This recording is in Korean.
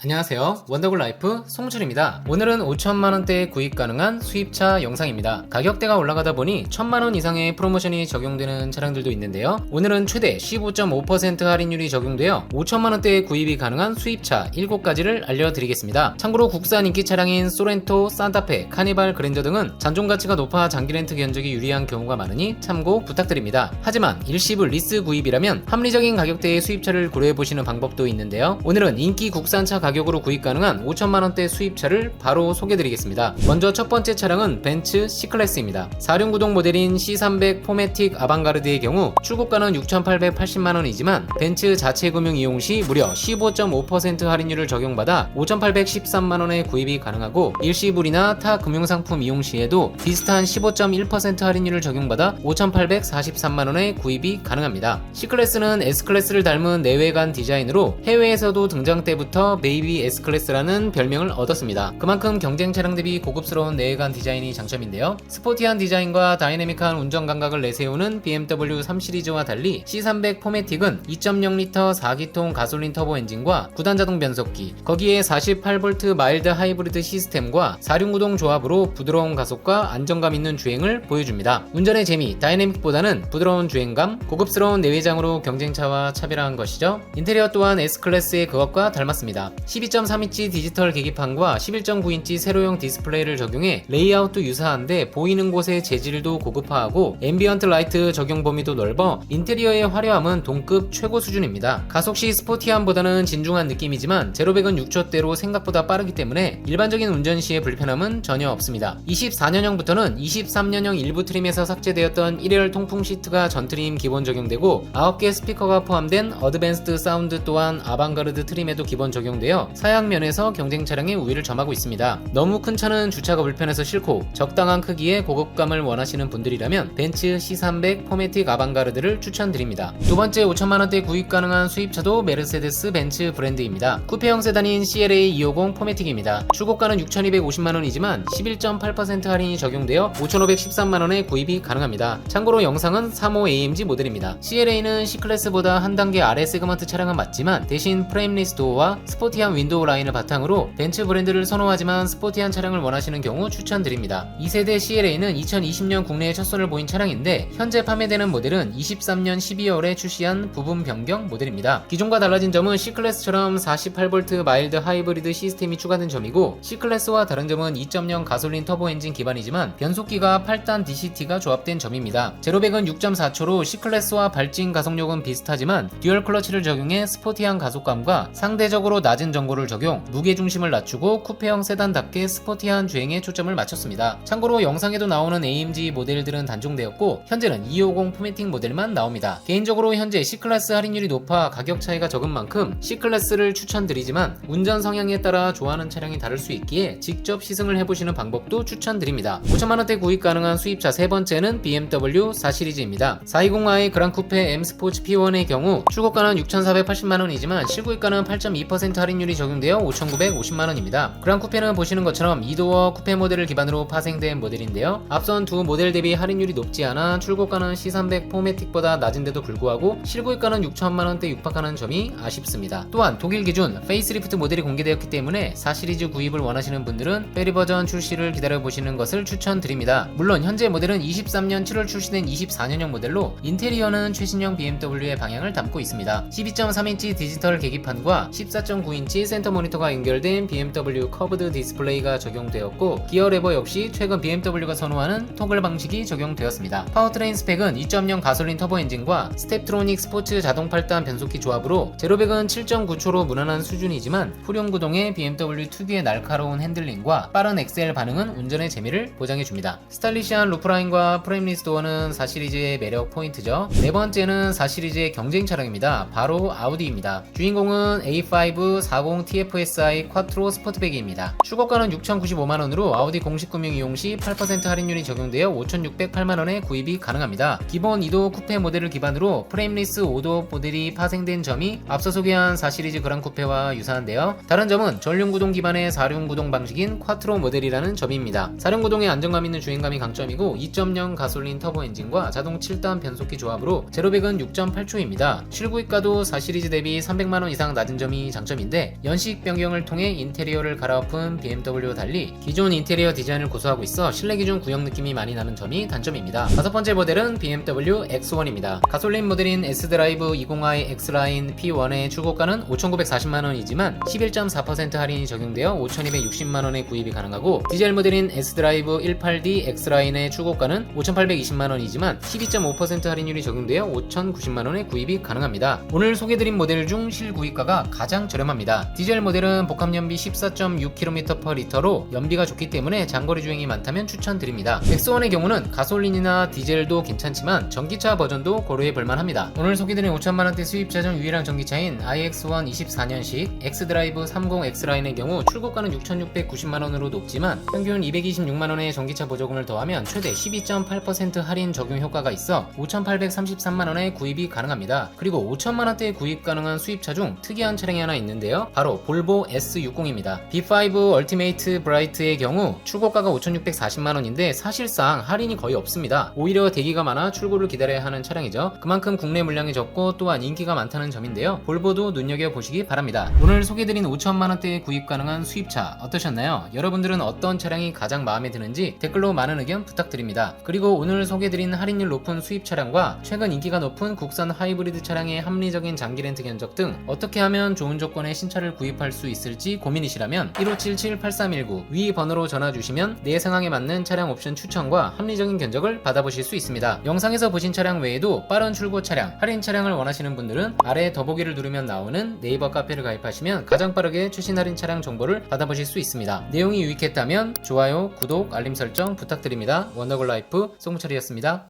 안녕하세요. 원더글 라이프 송출입니다. 오늘은 5천만원대 구입 가능한 수입차 영상입니다. 가격대가 올라가다 보니 1천만원 이상의 프로모션이 적용되는 차량들도 있는데요. 오늘은 최대 15.5% 할인율이 적용되어 5천만원대 구입이 가능한 수입차 7가지를 알려드리겠습니다. 참고로 국산 인기 차량인 소렌토, 산타페, 카니발, 그랜저 등은 잔존 가치가 높아 장기 렌트 견적이 유리한 경우가 많으니 참고 부탁드립니다. 하지만 일시불 리스 구입이라면 합리적인 가격대의 수입차를 고려해보시는 방법도 있는데요. 오늘은 인기 국산차 가격으로 구입 가능한 5천만원대 수입차를 바로 소개드리겠습니다. 먼저 첫 번째 차량은 벤츠 C클래스입니다. 4륜 구동 모델인 C300 포매틱 아방가르드의 경우 출고가는 6,880만원이지만 벤츠 자체 금융 이용 시 무려 15.5% 할인율을 적용받아 5,813만원에 구입이 가능하고 일시불이나 타 금융상품 이용 시에도 비슷한 15.1% 할인율을 적용받아 5,843만원에 구입이 가능합니다. C클래스는 S클래스를 닮은 내외관 디자인으로 해외에서도 등장 때부터 베이 비 S클래스라는 별명을 얻었습니다. 그만큼 경쟁 차량 대비 고급스러운 내외관 디자인이 장점인데요. 스포티한 디자인과 다이내믹한 운전 감각을 내세우는 BMW 3 시리즈와 달리 C300 포매틱은 2.0L 4기통 가솔린 터보 엔진과 9단 자동 변속기, 거기에 48V 마일드 하이브리드 시스템과 4륜구동 조합으로 부드러운 가속과 안정감 있는 주행을 보여줍니다. 운전의 재미, 다이내믹보다는 부드러운 주행감, 고급스러운 내외장으로 경쟁차와 차별화한 것이죠. 인테리어 또한 S클래스의 그것과 닮았습니다. 12.3인치 디지털 계기판과 11.9인치 세로형 디스플레이를 적용해 레이아웃도 유사한데 보이는 곳의 재질도 고급화하고 앰비언트 라이트 적용 범위도 넓어 인테리어의 화려함은 동급 최고 수준입니다. 가속 시 스포티함보다는 진중한 느낌이지만 제로백은 6초대로 생각보다 빠르기 때문에 일반적인 운전 시의 불편함은 전혀 없습니다. 24년형부터는 23년형 일부 트림에서 삭제되었던 1열 통풍 시트가 전 트림 기본 적용되고 9개 스피커가 포함된 어드밴스드 사운드 또한 아방가르드 트림에도 기본 적용되어 사양면에서 경쟁 차량의 우위를 점하고 있습니다. 너무 큰 차는 주차가 불편해서 싫고 적당한 크기의 고급감을 원하시는 분들이라면 벤츠 C300 포매틱 아방가르드를 추천드립니다. 두 번째 5천만원대 구입 가능한 수입차도 메르세데스 벤츠 브랜드입니다. 쿠페형 세단인 CLA 250 포매틱입니다. 출고가는 6,250만원이지만 11.8% 할인이 적용되어 5,513만원에 구입이 가능합니다. 참고로 영상은 3호 AMG 모델입니다. CLA는 C클래스보다 한 단계 아래 세그먼트 차량은 맞지만 대신 프레임리스 도어와 스포티한 윈도우 라인을 바탕으로 벤츠 브랜드를 선호하지만 스포티한 차량을 원하시는 경우 추천드립니다. 2세대 CLA는 2020년 국내에 첫 손을 보인 차량인데 현재 판매되는 모델은 23년 12월에 출시한 부분 변경 모델입니다. 기존과 달라진 점은 C클래스처럼 48V 마일드 하이브리드 시스템이 추가된 점이고 C클래스와 다른 점은 2.0 가솔린 터보 엔진 기반이지만 변속기가 8단 DCT가 조합된 점입니다. 제로백은 6.4초로 C클래스와 발진 가속력은 비슷하지만 듀얼 클러치를 적용해 스포티한 가속감과 상대적으로 낮은 전고를 적용, 무게 중심을 낮추고 쿠페형 세단답게 스포티한 주행에 초점을 맞췄습니다. 참고로 영상에도 나오는 AMG 모델들은 단종되었고 현재는 250 포매팅 모델만 나옵니다. 개인적으로 현재 C클래스 할인율이 높아 가격 차이가 적은 만큼 C클래스를 추천드리지만 운전 성향에 따라 좋아하는 차량이 다를 수 있기에 직접 시승을 해보시는 방법도 추천드립니다. 5천만원대 구입 가능한 수입차 세 번째는 BMW 4 시리즈입니다. 420i 그랑 쿠페 M 스포츠 P1의 경우 출고가는 6,480만원이지만 실구입가는 8.2% 할인율 이 적용되어 5,950만원입니다. 그랑 쿠페는 보시는 것처럼 2도어 쿠페 모델을 기반으로 파생된 모델인데요. 앞선 두 모델 대비 할인율이 높지 않아 출고가는 C300 포매틱보다 낮은데도 불구하고 실구입가는 6천만원대 육박하는 점이 아쉽습니다. 또한 독일 기준 페이스리프트 모델이 공개되었기 때문에 4 시리즈 구입을 원하시는 분들은 페리 버전 출시를 기다려보시는 것을 추천드립니다. 물론 현재 모델은 23년 7월 출시된 24년형 모델로 인테리어는 최신형 BMW의 방향을 담고 있습니다. 12.3인치 디지털 계기판과 14.9인치 센터 모니터가 연결된 BMW 커브드 디스플레이가 적용되었고 기어 레버 역시 최근 BMW가 선호하는 토글 방식이 적용되었습니다. 파워트레인 스펙은 2.0 가솔린 터보 엔진과 스텝트로닉 스포츠 자동 8단 변속기 조합으로 제로백은 7.9초로 무난한 수준이지만 후륜 구동의 BMW 특유의 날카로운 핸들링과 빠른 엑셀 반응은 운전의 재미를 보장해줍니다. 스타일리시한 루프라인과 프레임리스 도어는 4 시리즈의 매력 포인트죠. 네 번째는 4 시리즈의 경쟁 차량입니다. 바로 아우디입니다. 주인공은 A5 40 TFSI 쿼트로 스포트백입니다. 출고가는 6,095만원으로 아우디 공식 금융 이용 시 8% 할인율이 적용되어 5,608만원에 구입이 가능합니다. 기본 2도 쿠페 모델을 기반으로 프레임리스 5도 모델이 파생된 점이 앞서 소개한 4 시리즈 그랑 쿠페와 유사한데요. 다른 점은 전륜 구동 기반의 4륜 구동 방식인 쿼트로 모델이라는 점입니다. 4륜 구동의 안정감 있는 주행감이 강점이고 2.0 가솔린 터보 엔진과 자동 7단 변속기 조합으로 제로백은 6.8초입니다. 실구입가도 4 시리즈 대비 300만원 이상 낮은 점이 장점인데 연식 변경을 통해 인테리어를 갈아엎은 BMW와 달리 기존 인테리어 디자인을 고수하고 있어 실내 기준 구형 느낌이 많이 나는 점이 단점입니다. 다섯 번째 모델은 BMW X1입니다. 가솔린 모델인 S드라이브 20i X라인 P1의 출고가는 5,940만원이지만 11.4% 할인이 적용되어 5,260만원에 구입이 가능하고 디젤 모델인 S드라이브 18D X라인의 출고가는 5,820만원이지만 12.5% 할인율이 적용되어 5,090만원에 구입이 가능합니다. 오늘 소개드린 모델 중 실구입가가 가장 저렴합니다. 디젤 모델은 복합연비 14.6km/L로 연비가 좋기 때문에 장거리 주행이 많다면 추천드립니다. X1의 경우는 가솔린이나 디젤도 괜찮지만 전기차 버전도 고려해 볼만 합니다. 오늘 소개드린 5천만원대 수입차 중 유일한 전기차인 iX1 24년식 X드라이브 30X라인의 경우 출고가는 6,690만원으로 높지만 평균 226만원의 전기차 보조금을 더하면 최대 12.8% 할인 적용 효과가 있어 5,833만원에 구입이 가능합니다. 그리고 5천만원대에 구입 가능한 수입차 중 특이한 차량이 하나 있는데요. 바로 볼보 S60입니다. B5 얼티메이트 브라이트의 경우 출고가가 5,640만원인데 사실상 할인이 거의 없습니다. 오히려 대기가 많아 출고를 기다려야 하는 차량이죠. 그만큼 국내 물량이 적고 또한 인기가 많다는 점인데요. 볼보도 눈여겨보시기 바랍니다. 오늘 소개드린 5천만원대에 구입 가능한 수입차 어떠셨나요? 여러분들은 어떤 차량이 가장 마음에 드는지 댓글로 많은 의견 부탁드립니다. 그리고 오늘 소개드린 할인율 높은 수입 차량과 최근 인기가 높은 국산 하이브리드 차량의 합리적인 장기 렌트 견적 등 어떻게 하면 좋은 조건의 신차 를 구입할 수 있을지 고민이시라면 1577-8319 위 번호로 전화 주시면 내 상황에 맞는 차량 옵션 추천과 합리적인 견적을 받아보실 수 있습니다. 영상에서 보신 차량 외에도 빠른 출고 차량, 할인 차량을 원하시는 분들은 아래 더보기를 누르면 나오는 네이버 카페를 가입하시면 가장 빠르게 최신 할인 차량 정보를 받아보실 수 있습니다. 내용이 유익했다면 좋아요, 구독, 알림 설정 부탁드립니다. 원더글 라이프 송철이었습니다.